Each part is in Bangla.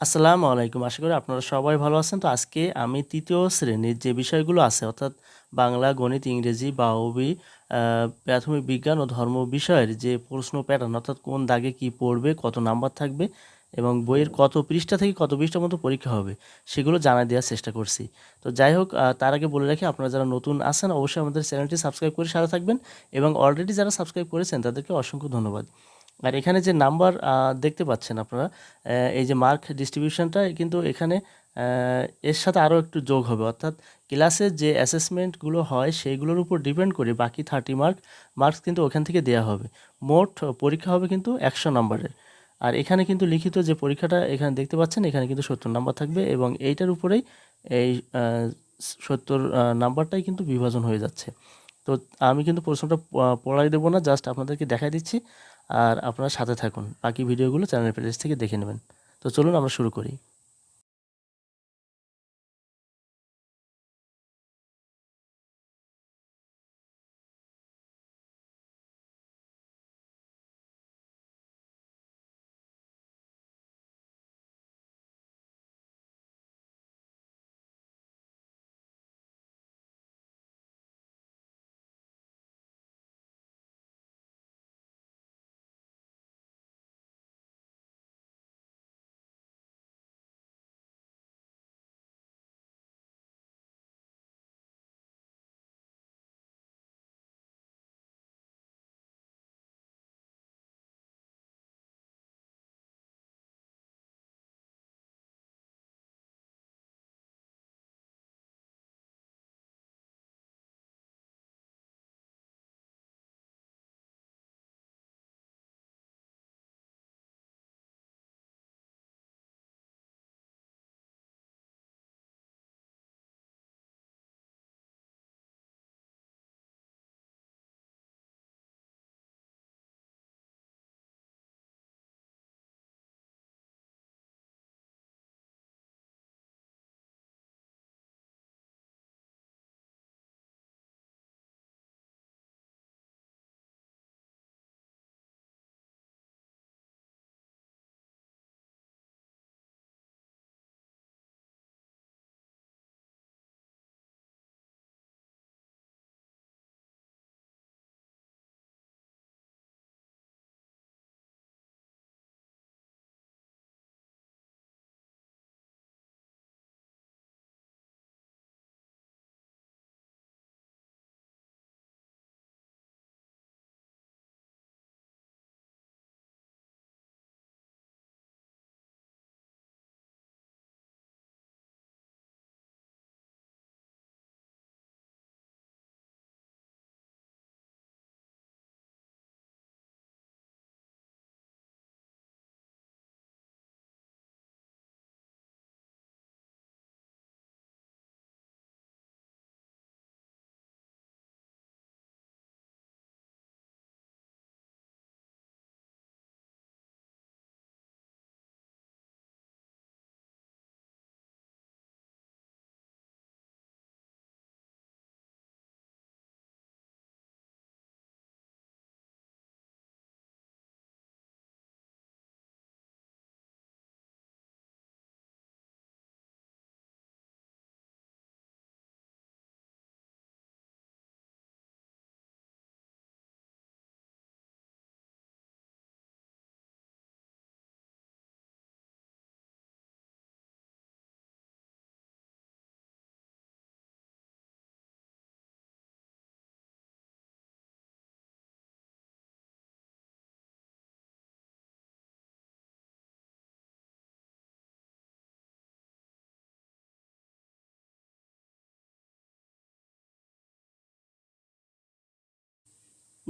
আসসালামু আলাইকুম। আশা করি আপনারা সবাই ভালো আছেন। তো আজকে আমি তৃতীয় শ্রেণির যে বিষয়গুলো আছে অর্থাৎ বাংলা গণিত ইংরেজি বাউবি আহ, প্রাথমিক বিজ্ঞান ও ধর্ম বিষয়ের যে প্রশ্ন প্যাটার্ন অর্থাৎ কোন দাগে কি পড়বে কত নাম্বার থাকবে এবং বইয়ের কত পৃষ্ঠা থেকে কত পৃষ্ঠা মতো পরীক্ষা হবে সেগুলো জানা দেওয়ার চেষ্টা করছি। তো যাই হোক তার আগে বলে রাখি আপনারা যারা নতুন আছেন অবশ্যই আমাদের চ্যানেলটি সাবস্ক্রাইব করে সাথে থাকবেন এবং অলরেডি যারা সাবস্ক্রাইব করেছেন তাদেরকে অসংখ্য ধন্যবাদ। আর এখানে যে নাম্বার দেখতে পাচ্ছেন আপনারা এই যে মার্ক ডিস্ট্রিবিউশনটা কিন্তু এখানে এর সাথে আরও একটু যোগ হবে। অর্থাৎ ক্লাসের যে অ্যাসেসমেন্টগুলো হয়, সেইগুলোর উপর ডিপেন্ড করে বাকি থার্টি মার্ক, মার্কস কিন্তু ওখান থেকে দেওয়া হবে। মোট পরীক্ষা হবে কিন্তু একশো নম্বরের। আর এখানে কিন্তু লিখিত যে পরীক্ষাটা এখানে দেখতে পাচ্ছেন, এখানে কিন্তু সত্তর নাম্বার থাকবে এবং এইটার উপরেই এই সত্তর নাম্বারটাই কিন্তু বিভাজন হয়ে যাচ্ছে। তো আমি কিন্তু প্রশ্নটা পড়াই দেবো না, জাস্ট আপনাদেরকে দেখাই দিচ্ছি। আর আপনারা সাথে থাকুন। বাকি ভিডিওগুলো চ্যানেল প্লেলিস্ট থেকে দেখে নেবেন। তো চলুন আমরা শুরু করি।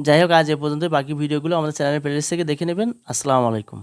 যাই হোক, আজ এ পর্যন্ত বাকি ভিডিওগুলো আমাদের চ্যানেলের প্লেলিস্ট থেকে দেখে নেবেন। আসসালামু আলাইকুম।